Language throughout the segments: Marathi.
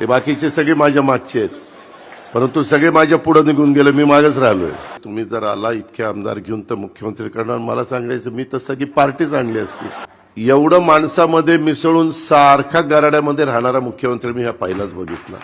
हे बाकीचे सगळे माझ्या मागचे आहेत. परंतु सगळे माझ्या पुढे निघून गेले मी मागच राहिलोय. तुम्ही जर आला इतके आमदार घेऊन तर मुख्यमंत्री करणार. मला सांगायचं मी तर सगळी पार्टीच आणली असती. एवढं माणसामध्ये मिसळून सारखा गराड्यामध्ये राहणारा मुख्यमंत्री मी हा पहिलाच बघितला.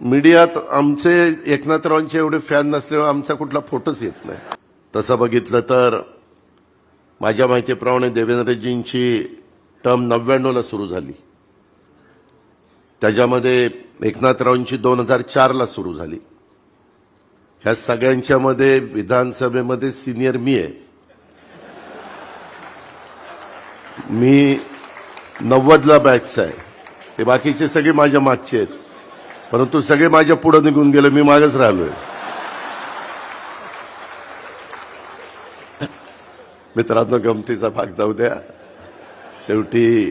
मीडियात आमचे एकनाथरावांचे एवढे फॅन नसल्यामुळे आमचा कुठला फोटोच येत नाही. तसं बघितलं तर माझ्या माहितीप्रमाणे देवेंद्रजींची टर्म नव्याण्णवला सुरू झाली. त्याच्यामध्ये एकनाथरावांची दोन हजार चारला सुरू झाली. ह्या सगळ्यांच्या मध्ये विधानसभेमध्ये सिनियर मी आहे. मी नव्वदला बॅचचा आहे. हे बाकीचे सगळे माझ्या मागचे आहेत. परंतु सगळे माझ्या पुढे निघून गेले मी मागच राहिलोय. मित्रांनो गमतीचा भाग जाऊ द्या. शेवटी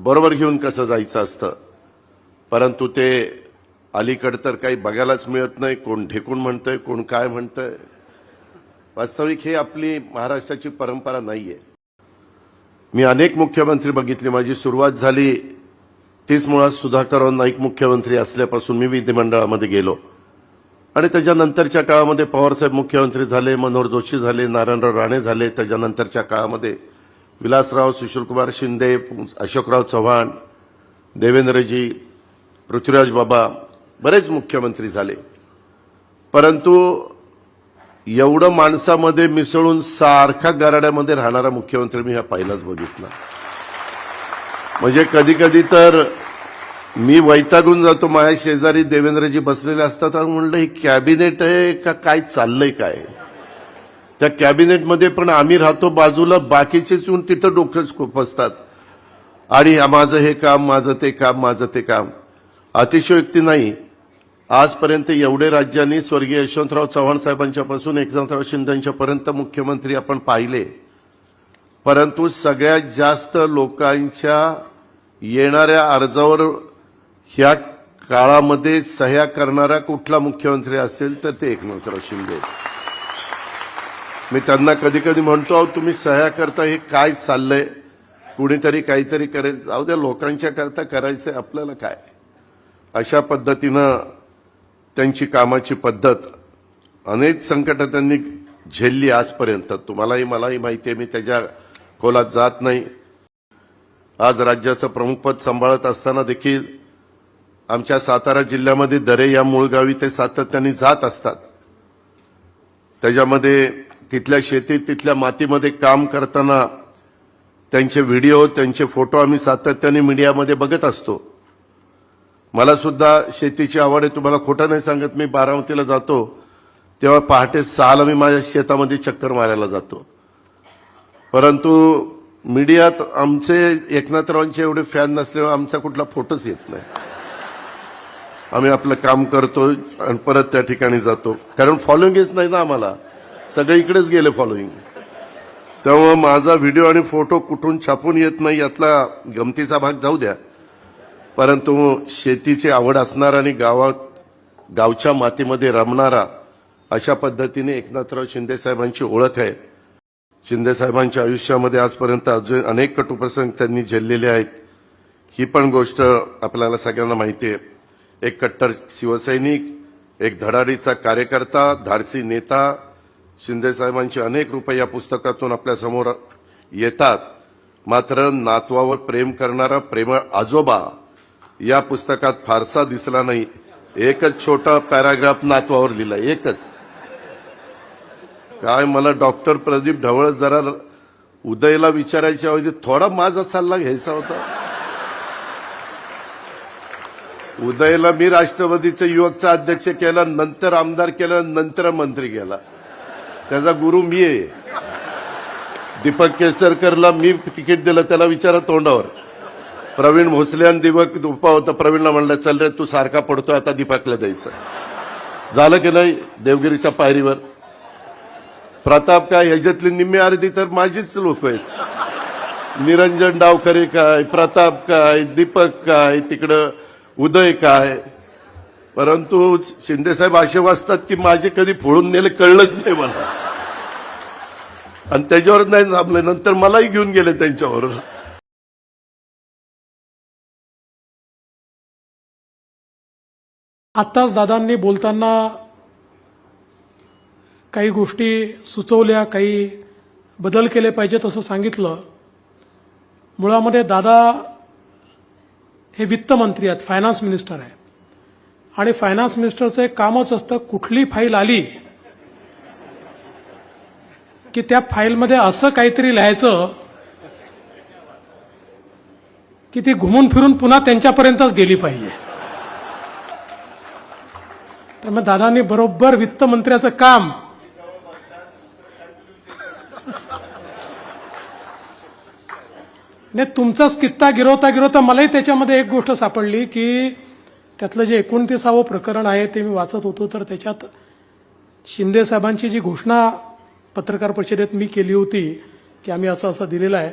बरोबर घेऊन कसं जायचं असतं? परंतु ते अलीकडं तर काही बघायलाच मिळत नाही. कोण ढेकून म्हणतंय कोण काय म्हणतंय. वास्तविक हे आपली महाराष्ट्राची परंपरा नाही आहे मी अनेक मुख्यमंत्री बघितले. माझी सुरुवात झाली तीच मुळात सुधाकर नाईक मुख्यमंत्री असल्यापासून मी विधिमंडळामध्ये गेलो. आणि त्याच्यानंतरच्या काळामध्ये पवारसाहेब मुख्यमंत्री झाले मनोहर जोशी झाले नारायणराव राणे झाले. त्याच्यानंतरच्या काळामध्ये विलासराव सुशीलकुमार शिंदे अशोकराव चव्हाण देवेंद्रजी पृथ्वीराज बाबा बरेच मुख्यमंत्री झाले परंतु एवढं माणसामध्ये मिसळून सारखा गराड्यामध्ये राहणारा मुख्यमंत्री मी हा पहिलाच बघितला म्हणजे कधी कधी तर मी वैतागून जातो माझ्या शेजारी देवेंद्रजी बसलेले असतात आणि म्हणलं हे कॅबिनेट आहे का काय चाललंय काय त्या कॅबिनेटमध्ये पण आम्ही राहतो बाजूला बाकीचेच येऊन तिथं डोकंच खुपसतात आणि माझं हे काम माझं ते काम माझं ते काम. अतिशयोक्ती नाही. आजपर्यंत एवढे राज्यांनी स्वर्गीय यशवंतराव चव्हाण साहेबांच्यापासून एकनाथराव शिंदेच्या पर्यंत मुख्यमंत्री आपण पाहिले. परंतु सगळ्यात जास्त लोकांच्या येणाऱ्या अर्जावर ह्या काळामध्ये सह्या करणारा कुठला मुख्यमंत्री असेल तर ते एकनाथराव शिंदे. मी त्यांना कधी कधी म्हणतो अहो तुम्ही सह्या करता हे काय चाललंय? कुणीतरी काहीतरी करेल. जाऊ द्या लोकांच्या करता करायचंय आपल्याला काय? अशा पद्धतीनं त्यांची कामाची पद्धत अनेक संकट त्यांनी झेलली आजपर्यंत. तुम्हालाही मलाही माहिती आहे मी त्याच्या खोलात जात नाही. आज राज्याचं प्रमुखपद सांभाळत असताना देखील आमच्या सातारा जिल्ह्यामध्ये दरे या मूळ गावी ते सातत्याने जात असतात. त्याच्यामध्ये तिथल्या शेतीत तिथल्या मातीमध्ये काम करताना त्यांचे व्हिडिओ त्यांचे फोटो आम्ही सातत्याने मीडियामध्ये बघत असतो. मला सुद्धा शेतीची आवड आहे तुम्हाला खोटं नाही सांगत मी बारामतीला जातो. तेव्हा पहाटे सहाला मी माझ्या शेतामध्ये चक्कर मारायला जातो. परंतु मीडियात आमचे एकनाथरावांचे एवढे फॅन नसल्यामुळे आमचा कुठला फोटोच येत नाही. आम्ही आपलं काम करतो आणि परत त्या ठिकाणी जातो. कारण फॉलोईंगच नाही ना आम्हाला. सगळे इकडेच गेले फॉलोईंग तेव्हा माझा व्हिडिओ आणि फोटो कुठून छापून येत नाही यातला गमतीचा भाग जाऊ द्या. परंतु शेतीची आवड असणारा आणि गावात गावच्या मातीमध्ये रमणारा अशा पद्धतीने एकनाथराव शिंदे साहेबांची ओळख आहे. शिंदे साहेबांच्या आयुष्यामध्ये आजपर्यंत अजून अनेक कटुप्रसंग त्यांनी झेललेले आहेत. ही पण गोष्ट आपल्याला सगळ्यांना माहिती आहे. एक कट्टर शिवसैनिक एक धडाडीचा कार्यकर्ता धाडसी नेता शिंदेसाहेबांची अनेक रुपये या पुस्तकातून आपल्यासमोर येतात. मात्र नातवावर प्रेम करणारा प्रेमळ आजोबा या पुस्तकात फारसा दिसला नाही. एकच छोटा पॅराग्राफ नातवावर लिहिला. एकच. काय मला डॉक्टर प्रदीप ढवळ जरा उदयला विचारायच्या ऐवजी थोडा माझा सल्ला घ्यायचा होता. उदयला मी राष्ट्रवादीचे युवकचा अध्यक्ष केला नंतर आमदार केला नंतर मंत्री केला. त्याचा गुरु मी आहे. दीपक केसरकरला मी तिकीट दिलं त्याला विचारा तोंडावर. प्रवीण भोसले आणि दीपक दुप्पा होता प्रवीणला म्हणलं चल रे तू सारखा पडतोय आता दीपकला द्यायचं. झालं की नाही? देवगिरीच्या पायरीवर. प्रताप काय ह्याच्यातली निम्मी अर्धी तर माझीच लोक आहेत. निरंजन डावकरे काय प्रताप काय दीपक काय तिकडं उदय काय परंतु शिंदेसाहेब असे वाचतात की माझे कधी फोडून नेले कळलंच नाही मला. आणि त्याच्यावर नाही थांबले नंतर मलाही घेऊन गेले त्यांच्यावर. आत्ताच दादांनी बोलताना काही गोष्टी सुचवल्या काही बदल केले पाहिजेत असं सांगितलं. मुळामध्ये दादा हे वित्तमंत्री आहेत फायनान्स मिनिस्टर आहे आणि फायनान्स मिनिस्टरचं एक कामच असतं कुठली फाईल आली की त्या फाईलमध्ये असं काहीतरी लिहायचं की ती घुमून फिरून पुन्हा त्यांच्यापर्यंतच गेली पाहिजे. त्यामुळे दादांनी बरोबर वित्तमंत्र्याचं काम नाही तुमचाच कित्ता गिरवता गिरवता मलाही त्याच्यामध्ये एक गोष्ट सापडली की त्यातलं जे एकोणतीसावं प्रकरण आहे ते मी वाचत होतो तर त्याच्यात शिंदे साहेबांची जी घोषणा पत्रकार परिषदेत मी केली होती की आम्ही असं असं दिलेलं आहे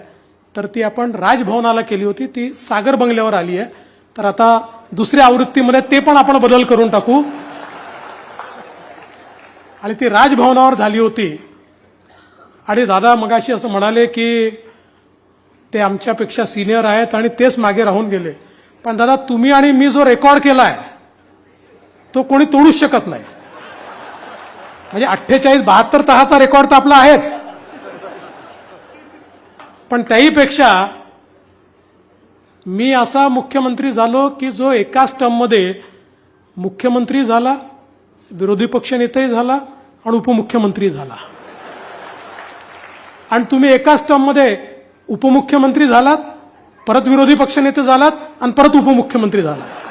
तर ती आपण राजभवनाला केली होती ती सागर बंगल्यावर आली आहे. तर आता दुसऱ्या आवृत्तीमध्ये ते पण आपण बदल करून टाकू. आणि ती राजभवनावर झाली होती. आणि दादा मगाशी असं म्हणाले की ते आमच्यापेक्षा सिनियर आहेत आणि तेच मागे राहून गेले. पण दादा तुम्ही आणि मी जो रेकॉर्ड केलाय तो कोणी तोडूच शकत नाही. म्हणजे अठ्ठेचाळीस बहात्तर तहाचा रेकॉर्ड तर आपला आहेच. पण त्याहीपेक्षा मी असा मुख्यमंत्री झालो की जो एकाच टर्ममध्ये मुख्यमंत्री झाला विरोधी पक्षनेताही झाला आणि उपमुख्यमंत्री झाला. आणि तुम्ही एकाच टर्ममध्ये उपमुख्यमंत्री झालात परत विरोधी पक्षनेते झालात आणि परत उपमुख्यमंत्री झालात.